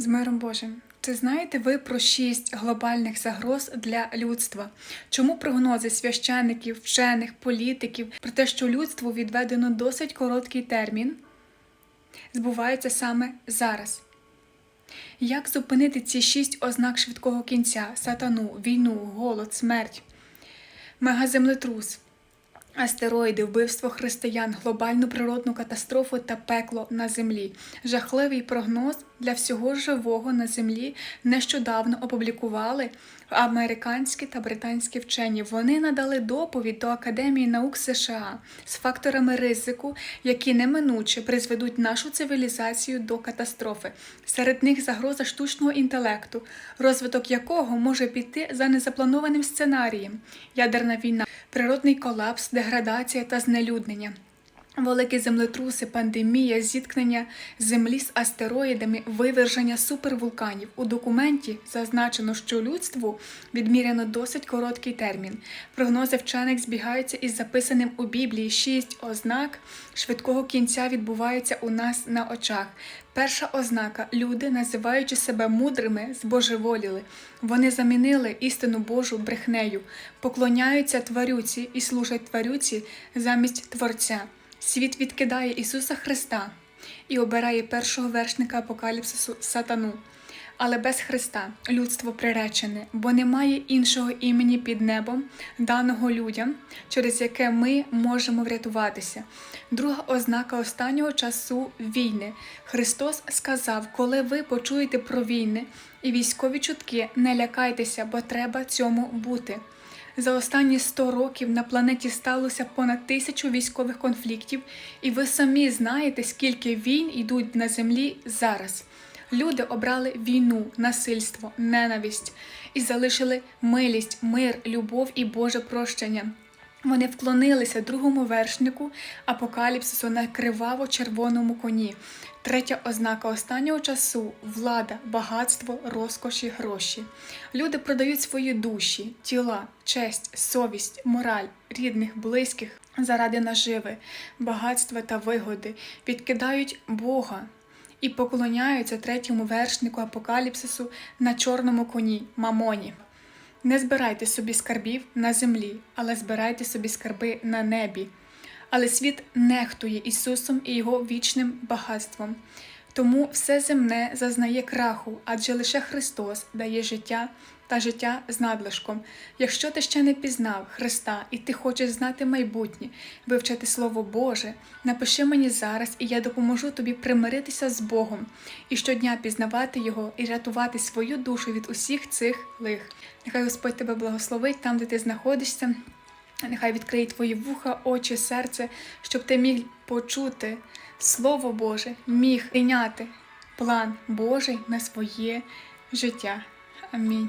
З миром Божим. Чи знаєте ви про шість глобальних загроз для людства? Чому прогнози священників, вчених, політиків про те, що людству відведено досить короткий термін, збуваються саме зараз? Як зупинити ці шість ознак швидкого кінця: сатану, війну, голод, смерть, мегаземлетрус, Астероїди, вбивство християн, глобальну природну катастрофу та пекло на землі. Жахливий прогноз для всього живого на землі нещодавно опублікували американські та британські вчені. Вони надали доповідь до Академії наук США з факторами ризику, які неминуче призведуть нашу цивілізацію до катастрофи. Серед них загроза штучного інтелекту, розвиток якого може піти за незапланованим сценарієм, ядерна війна, природний колапс, деградація та знелюднення. Великі землетруси, пандемія, зіткнення землі з астероїдами, виверження супервулканів. У документі зазначено, що людству відміряно досить короткий термін. Прогнози вчених збігаються із записаним у Біблії шість ознак швидкого кінця відбуваються у нас на очах. Перша ознака люди, називаючи себе мудрими, збожеволіли. Вони замінили істину Божу брехнею, поклоняються тварюці і служать тварюці замість Творця. Світ відкидає Ісуса Христа і обирає першого вершника апокаліпсису сатану. Але без Христа людство приречене, бо немає іншого імені під небом, даного людям, через яке ми можемо врятуватися. Друга ознака останнього часу війни. Христос сказав: коли ви почуєте про війни і військові чутки, не лякайтеся, бо треба цьому бути. За останні 100 років на планеті сталося понад тисячу військових конфліктів, і ви самі знаєте, скільки війн йдуть на землі зараз. Люди обрали війну, насильство, ненависть і залишили милість, мир, любов і Боже прощення. Вони вклонилися другому вершнику апокаліпсису на криваво-червоному коні. Третя ознака останнього часу влада, багатство, розкоші, гроші. Люди продають свої душі, тіла, честь, совість, мораль, рідних, близьких заради наживи, багатства та вигоди, відкидають Бога і поклоняються третьому вершнику апокаліпсису на чорному коні мамоні. Не збирайте собі скарбів на землі, але збирайте собі скарби на небі. Але світ нехтує Ісусом і Його вічним багатством. Тому все земне зазнає краху, адже лише Христос дає життя та життя з надлишком. Якщо ти ще не пізнав Христа і ти хочеш знати майбутнє, вивчати Слово Боже, напиши мені зараз, і я допоможу тобі примиритися з Богом і щодня пізнавати Його і рятувати свою душу від усіх цих лих. Нехай Господь тебе благословить там, де ти знаходишся. Нехай відкриє твої вуха, очі, серце, щоб ти міг почути Слово Боже, міг прийняти план Божий на своє життя. Амінь.